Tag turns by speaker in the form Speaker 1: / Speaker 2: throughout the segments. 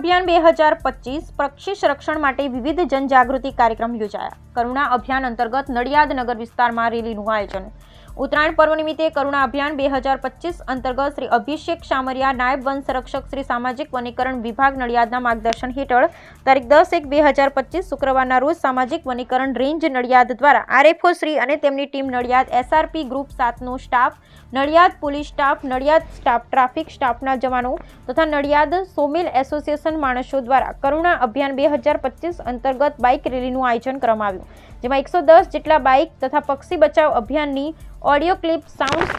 Speaker 1: અભિયાન બે હજાર પચીસ પક્ષી સંરક્ષણ માટે વિવિધ જનજાગૃતિ કાર્યક્રમ યોજાયા. કરુણા અભિયાન અંતર્ગત નડિયાદ નગર વિસ્તારમાં રેલીનું આયોજન ઉત્તરાયણ પર્વ નિમિત્તે કરુણા અભિયાન બે અંતર્ગત શ્રી અભિષેક શામરિયા નાયબ વન સંરક્ષક શ્રી સામાજિક વનીકરણ વિભાગ નડિયાદના માર્ગદર્શન હેઠળ તારીખ દસ એક બે શુક્રવારના રોજ સામાજિક વનીકરણ રેન્જ નડિયાદ દ્વારા આરએફઓ શ્રી અને તેમની team Nadiad SRP group સાતનો staff, Nadiad police staff, Nadiad staff traffic સ્ટાફના જવાનો તથા નડિયાદ સોમિલ એસોસિએશન માણસો દ્વારા કરુણા અભિયાન બે હજાર પચીસ અંતર્ગત બાઇક રેલીનું આયોજન કરવામાં આવ્યું, જેમાં એકસો દસ જેટલા બાઇક તથા પક્ષી બચાવ અભિયાનની ઓડિયો ક્લિપ સાઉન્ડ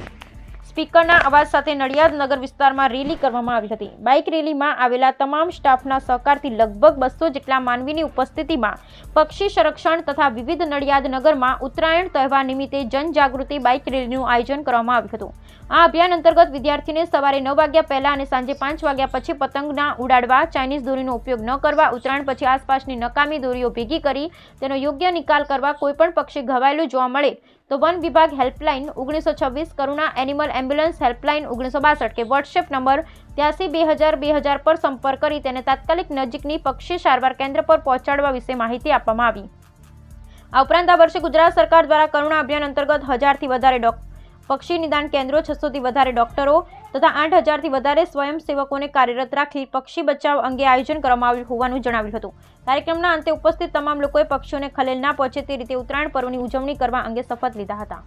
Speaker 1: સ્પીકરના અવાજ સાથે નડિયાદ નગર વિસ્તારમાં રેલી કરવામાં આવી હતી. બાઇક રેલીમાં આવેલા તમામ સ્ટાફના સહકારથી લગભગ બસો જેટલા માનવીની ઉપસ્થિતિમાં પક્ષી સંરક્ષણ તથા વિવિધ નડિયાદ નગરમાં ઉત્તરાયણ તહેવાર નિમિત્તે જનજાગૃતિ બાઇક રેલીનું આયોજન કરવામાં આવ્યું હતું. આ અભિયાન અંતર્ગત વિદ્યાર્થીને સવારે નવ વાગ્યા પહેલા અને સાંજે પાંચ વાગ્યા પછી પતંગના ઉડાડવા, ચાઇનીઝ દોરીનો ઉપયોગ ન કરવા, ઉત્તરાયણ પછી આસપાસની નકામી દોરીઓ ભેગી કરી તેનો યોગ્ય નિકાલ કરવા કોઈપણ પક્ષી ઘવાયેલું જોવા મળે તો વન વિભાગ હેલ્પલાઇન ઓગણીસો છવ્વીસ, કરુણા એનિમલ એમ્બ્યુલન્સ હેલ્પલાઇન ઓગણીસો બાસઠ કે વોટ્સએપ નંબર ત્યાંસી બે હજાર બે હજાર પર સંપર્ક કરી તેને તાત્કાલિક નજીકની પક્ષી સારવાર કેન્દ્ર પર પહોંચાડવા વિશે માહિતી આપવામાં આવી. આ ઉપરાંત આ વર્ષે ગુજરાત સરકાર દ્વારા કરુણા અભિયાન અંતર્ગત હજારથી વધારે ડોક પક્ષી નિદાન કેન્દ્રો છસોથી વધારે ડોક્ટરો તથા આઠ હજારથી વધારે સ્વયંસેવકોને કાર્યરત રાખી પક્ષી બચાવ અંગે આયોજન કરવામાં આવ્યું હોવાનું જણાવ્યું હતું. કાર્યક્રમના અંતે ઉપસ્થિત તમામ લોકોએ પક્ષીઓને ખલેલ ના પહોંચે તે રીતે ઉત્તરાયણ પર્વની ઉજવણી કરવા અંગે શપથ લીધા હતા.